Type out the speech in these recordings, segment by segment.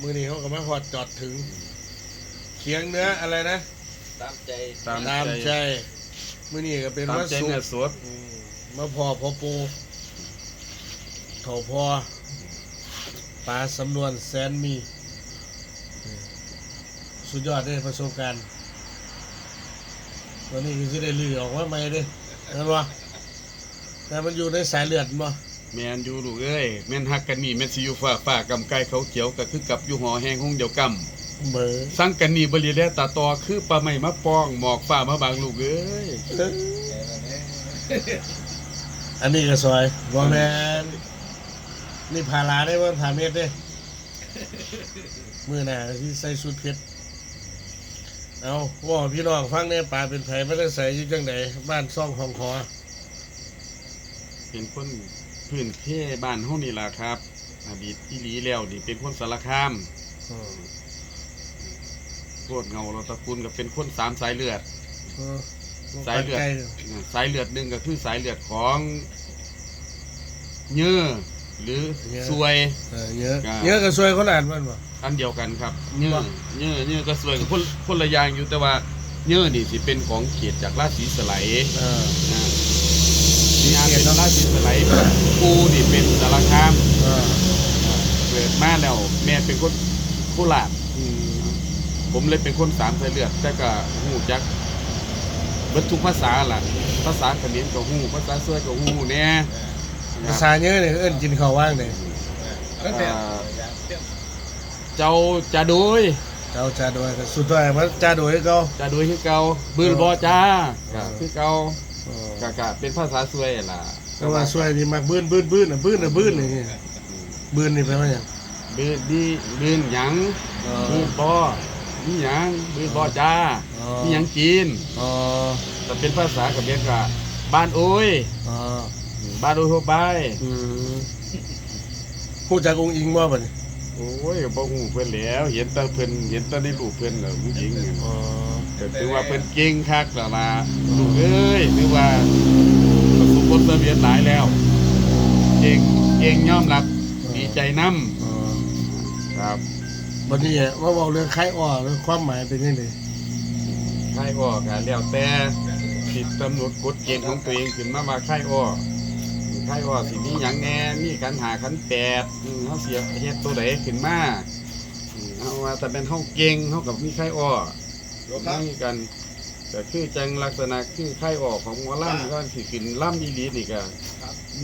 มือนี้เขาก็มาฮอดจอดถึงเคียงเนื้ออะไรนะ ตามใจตามตามใจ ใจมือนี้ก็เป็นตามว่าใจสุกเนื้อสดอืมมาพอพอปูโถพอปลาสำนวนแสนมีอืมสุดยอดเลยประสบการณ์วันนี้คือสิได้ลือออกมาใหม่เด้เห็นปะแต่มันอยู่ในสายเลือดมั้ แม่นอยู่ลูกเอ้ยแม่นฮักกันนี่แม่นสิอยู่ฟ้าฟ้ากำไก่เขาเขียวก็คือกับอยู่หอแห้งห้องเดียวกำเบอร์สั่งกันนี่บริเลตาตอคือปลาไม้มาปองหมอกฟ้ามาบางลูกเอ้ยอันนี้ก็สวยบอแมนนี่พาราได้ว่าผ่าเม็ดเด้มือหน้าที่ใส่สุดเพชรเอาว่าพี่น้องฟังเนี่ยป่าเป็นไผไม่ได้ใส่อยุ่จังไหนบ้านซ่องของคอเป็นคน พื้นเพบ้านเฮานี่ล่ะครับอดีตอีหลีแล้วนี่เป็นคนสารคามอืมโคตรเงาเราตระกูลก็เป็นคนสามสายเลือด เออสายเลือดใกล้สายเลือดหนึ่งก็คือสายเลือดของเยื่อหรือซวย เออเยอะครับเยอะก็สวยคนอ่านมันบ่ อันเดียวกันครับเยื่อว่าเยื่อเยื่อก็ซวยกับคนคนละอย่างอยู่แต่ว่าเยื่อนี่สิเป็นของเขตจากราศีสไลยเออ นะนี่อา เป็นราศีสไลยปูนี่เป็นสารคามเออเกิดมาแล้วแม่เป็นคนโคราชอืมผมเลยเป็นคนสามสายเลือด แต่ก็หูจักเบิดทุกภาษาล่ะ ภาษาเขมรก็หูภาษาซวยก็หูแน่ภาษาเยอะเนี่ยเอิ้นกินข้าวว่างเนี่ยตั้งแต่เจ้าจะโดยเจ้าจ่าโดยก็สุดท้ายมันจ่าโดยก็จะโดยคือเก่าบืนบ่จ้าเออคือเก่าเออ กะกะเป็นภาษาซวยล่ะแต่ว่าสวยนี่มักบื้นบื้นบื้นอะบื้นอะบื้นนี่บื้นนี่แปลว่าหยังบืนดีบืนหยังอ๋อบืนบ่มีหยังบืนบ่จ้าอ๋อมีหยังกินอ๋อแต่เป็นภาษากับเรียกว่าบ้านโอ้ยอ๋อบ้านโอ้ยทั่วไปอืมผู้จักองค์อิงบ่บัดนี้โอ้ยบ่ฮู้เพิ่นแล้ว เห็นแต่เพิ่นเห็นแต่ในรูปเพิ่นแล้วผู้หญิงเนี่ยอ๋อ ก็ถือว่าเพิ่นเก่งคักแล้วล่ะลูกเอ้ยถือว่าประสบผลสำเร็จหลายแล้ว เก่งเก่งยอมรับดีใจนำอ๋อครับบัดนี้ว่าเว้าเรื่องไข้อ้อเรื่องความหมายเป็นจังได๋ค่ายอ้อก็แล้วแต่สิกำหนดกฎเกณฑ์ของตัวเองขึ้นมาว่าค่ายอ้อค่ายอ้อสิมีหยังแหน่มีขันหาขันแปดอืมเฮาเสียเฮ็ดตัวใดขึ้นมาอืมเอาว่าแต่เป็นเฮาเก่งเฮากับมีค่ายอ้อ ไม่กันแต่คือจังลักษณะคือไข้ออกของหมอล่ำก็สิขึ้นล่ำอีหลีนี่ก็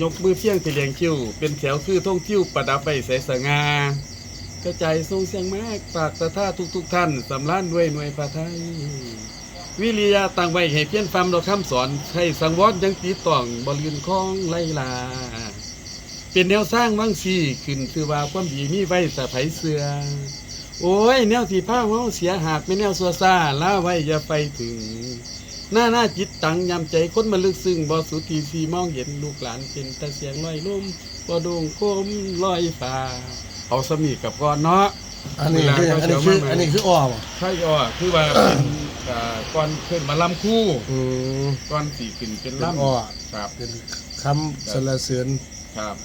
ยกมือเพียงที่เลียงคิ้วเป็นแถวคือท่องคิ้วประดับไปใสสง่ากระจายทรงเสียงมากปากตะท่าทุกทุกๆท่านสำล้านด้วยหน่วยพระไทย วิริยะตั้งไว้ให้เพี้ยนฟังเราคำสอนให้สังวรยังติดต้องบรินของไลลา เป็นแนวสร้างวังสีขึ้นคือว่าความดีมีไว้สะไผเสือ โอ้ย แนวที่ผ้าเฮาเสียหากไม่แนวสัวซาล่าไว้อย่าไปถึง หน้าหน้าจิตตังยำใจคนมาลึกซึ้งบ่สุทีสีมองเห็นลูกหลานเป็นแต่เสียงลอยลมบ่ดวงโคมลอยฟ้าเอาสมีกับก่อนเนาะอันนี้คือหยังอันนี้คืออันนี้คืออ้อบ่ใช่อะคือว่าเป็นอ่าก่อนขึ้นมาลำคู่อืมก่อนสี่ขึ้นเป็นเป็นลำอ้อครับเป็นคำสรรเสริญครับ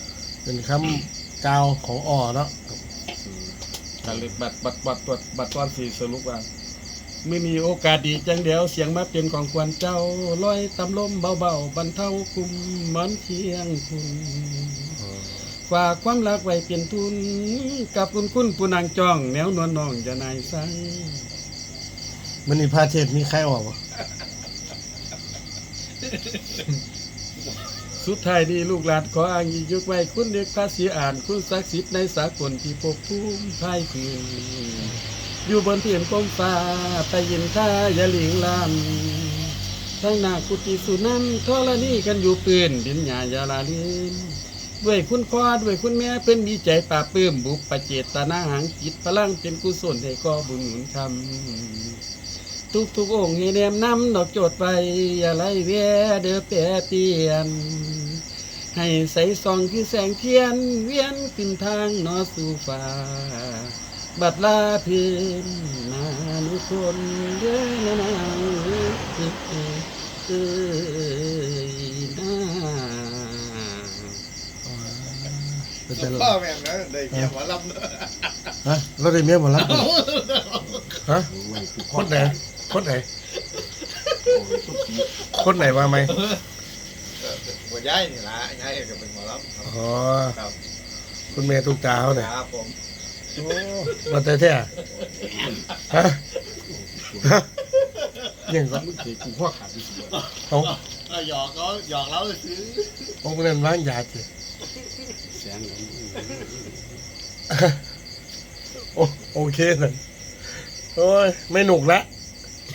เป็นคำกล่าวของอ้อเนาะอืม การเลยบัดบัดบัดบัดบัดตอนสี่สรุปว่าไม่มีโอกาสดีจังเดียวเสียงมาเป็นของควรเจ้าลอยตำลมเบาๆบรรเทาคุมมันเคียงคุณฝากความรักไว้เปลี่ยนทุน กับคุณคุณผู้นางจ้องแนวนวลน้องจะนายสังมันนี่พาเทศมีใครออกบ่ สุดท้ายนี้ลูกหลานขออ้างอิงยกไว้คุณเด็กภาษีอ่านคุณศักดิ์สิทธิ์ในสากลที่ปกภูมิภายพื้นอยู่บนเพียงกลมฟ้าไปยินท่าอย่าหลิงลำทั้งนากุฏิสุนันทรณีกันอยู่ปืนดินหยาอยาลาลีนด้วยคุณพ่อด้วยคุณแม่เป็นมีใจป่าปื้มบุปปเจตนาหังจิตพลังเป็นกุศลให้ก่อบุญหนุนคำ ทุกทุกๆองค์ให้แนมนำดอกโจดไปอย่าไล่แวเด้อแปรเปลี่ยน ให้ใสส่องคือแสงเทียน เวียนขึ้นทางนอสู่ฟ้า บัดลาเพื่อนนานุคนเด้อนางเอ้ยเอ้ยนาเป็นแต่ละพ่อแม่งนะได้เมียหมอลำเนอะฮะเราได้เมียหมดแล้วฮะคนไหน คนไหน คนไหนว่าไหมหัวย้ายนี่ละย้ายก็เป็นหมอลำอ๋อครับคุณเมย์ตุกตาเขาเนี่ยครับผมโอ้มาแต่แท้ฮะฮะยังก็มึงสิกูพ่อขาดที่สุดเอาเอาหยอกเขาหยอกเราซื้อผมเล่นว่างยาจีแสนเงินโอโอเคเลยโอ้ยไม่หนุกละ